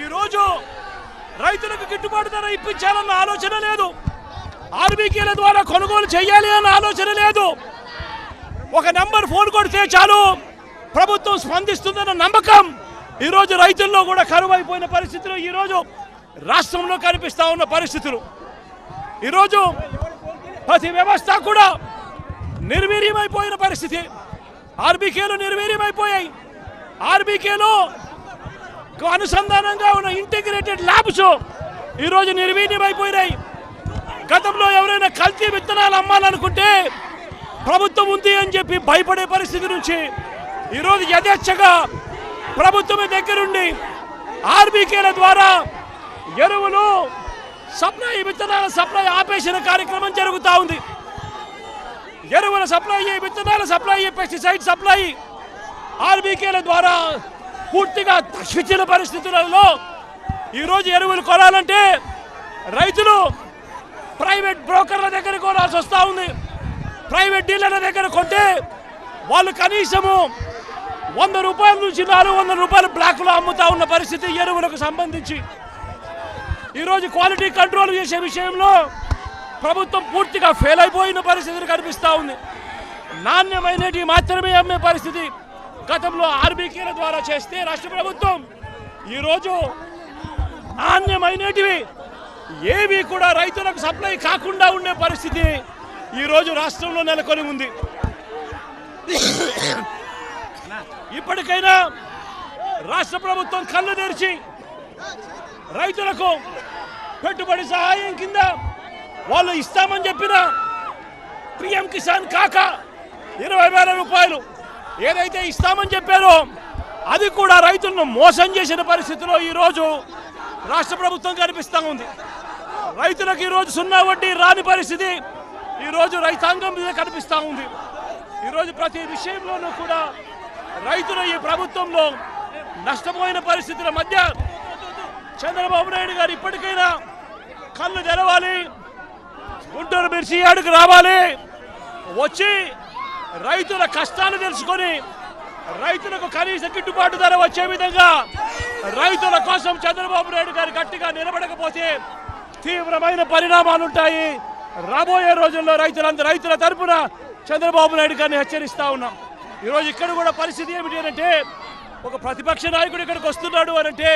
ఈరోజు రైతులకు గిట్టుబాటు ధర ఇప్పించాలన్న ఆలోచన లేదు. ఆర్బీకేల ద్వారా కొనుగోలు చేయాలి అన్న ఆలోచన లేదు. ఒక నెంబర్ ఫోన్ కొడితే చాలు. ప్రభుత్వం స్పందిస్తుందన్న నమ్మకం ఈరోజు రైతుల్లో కూడా కరువు అయిపోయిన పరిస్థితులు ఈరోజు రాష్ట్రంలో కనిపిస్తూ ఉన్న పరిస్థితులు. ఈరోజు ప్రతి వ్యవస్థ కూడా నిర్వీర్యమైపోయిన పరిస్థితి. ఆర్బీకేలు నిర్వీర్యమైపోయాయి. ఆర్బీకేలో అనుసంధానంగా ఉన్న ఇంటిగ్రేటెడ్ ల్యాబ్స్ ఈరోజు నిర్వీర్యమైపోయినాయి. గతంలో ఎవరైనా కల్తీ విత్తనాలు అమ్మాలనుకుంటే ప్రభుత్వం ఉంది అని చెప్పి భయపడే పరిస్థితి నుంచి ఈరోజు యథేచ్ఛగా ప్రభుత్వం దగ్గరుండి ఆర్బీకేల ద్వారా ఎరువులు సప్లై విత్తనాల సప్లై ఆపేసిన కార్యక్రమం జరుగుతూ ఉంది. ఎరువుల సప్లై విత్తనాల సప్లై పెస్టిసైడ్ సప్లై ఆర్బీకేల ద్వారా పూర్తిగా తగ్గించిన పరిస్థితులలో ఈరోజు ఎరువులు కొనాలంటే రైతులు ప్రైవేట్ బ్రోకర్ల దగ్గర కొనాల్సి వస్తూ ఉంది. ప్రైవేట్ డీలర్ల దగ్గర కొంటే వాళ్ళు కనీసము వంద రూపాయల నుంచి నాలుగు వందల రూపాయలు బ్లాక్లో అమ్ముతా ఉన్న పరిస్థితి ఎరువులకు సంబంధించి. ఈరోజు క్వాలిటీ కంట్రోల్ చేసే విషయంలో ప్రభుత్వం పూర్తిగా ఫెయిల్ అయిపోయిన పరిస్థితులు కనిపిస్తూ ఉంది. నాణ్యమైనటి మాత్రమే అమ్మే పరిస్థితి. గతంలో ఆర్బీకేల ద్వారా చేస్తే రాష్ట్ర ప్రభుత్వం ఈరోజు నాణ్యమైనటివి. ఏవి కూడా రైతులకు సప్లై కాకుండా ఉండే పరిస్థితి ఈరోజు రాష్ట్రంలో నెలకొని ఉంది. ఇప్పటికైనా రాష్ట్ర ప్రభుత్వం కళ్ళు తెరిచి రైతులకు పెట్టుబడి సహాయం కింద వాళ్ళు ఇస్తామని చెప్పిన పిఎం కిసాన్ కాక ఇరవై వేల రూపాయలు. ఏదైతే ఇస్తామని చెప్పారో అది కూడా రైతులను మోసం చేసిన పరిస్థితిలో ఈరోజు రాష్ట్ర ప్రభుత్వం కనిపిస్తూ ఉంది. రైతులకు ఈరోజు సున్నా వడ్డీ రాని పరిస్థితి ఈరోజు రైతాంగం మీద కనిపిస్తూ ఉంది. ఈరోజు ప్రతి విషయంలోనూ కూడా రైతులు ఈ ప్రభుత్వంలో నష్టపోయిన పరిస్థితుల మధ్య చంద్రబాబు నాయుడు గారు ఇప్పటికైనా కళ్ళు తెరవాలి గుంటూరు మిర్చి ఏడుకు రావాలి వచ్చి రైతుల కష్టాలు తెలుసుకొని రైతులకు కనీస గిట్టుబాటు ధర వచ్చే విధంగా రైతుల కోసం చంద్రబాబు నాయుడు గారు గట్టిగా నిలబడకపోతే తీవ్రమైన పరిణామాలు ఉంటాయి. రాబోయే రోజుల్లో రైతులందరూ రైతుల తరపున చంద్రబాబు నాయుడు గారిని హెచ్చరిస్తా ఉన్నాం. ఈరోజు ఇక్కడ కూడా పరిస్థితి ఏమిటి అంటే ఒక ప్రతిపక్ష నాయకుడు ఇక్కడికి వస్తున్నాడు అనంటే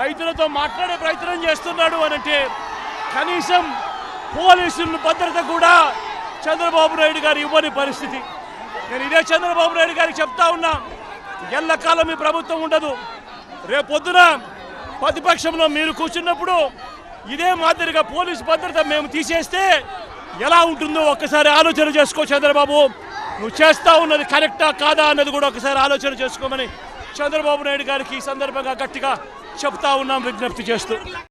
రైతులతో మాట్లాడే ప్రయత్నం చేస్తున్నాడు అనంటే కనీసం పోలీసులను భద్రత కూడా చంద్రబాబు నాయుడు గారు ఇవ్వని పరిస్థితి. నేను ఇదే చంద్రబాబు నాయుడు గారికి చెప్తా ఉన్నా. ఎల్లకాలం మీ ప్రభుత్వం ఉండదు. రేపొద్దున ప్రతిపక్షంలో మీరు కూర్చున్నప్పుడు ఇదే మాదిరిగా పోలీసు భద్రత మేము తీసేస్తే ఎలా ఉంటుందో ఒక్కసారి ఆలోచన చేసుకో చంద్రబాబు. నువ్వు చేస్తా ఉన్నది కరెక్టా కాదా అన్నది కూడా ఒకసారి ఆలోచన చేసుకోమని చంద్రబాబు నాయుడు గారికి ఈ సందర్భంగా గట్టిగా చెప్తా ఉన్నాం విజ్ఞప్తి చేస్తూ.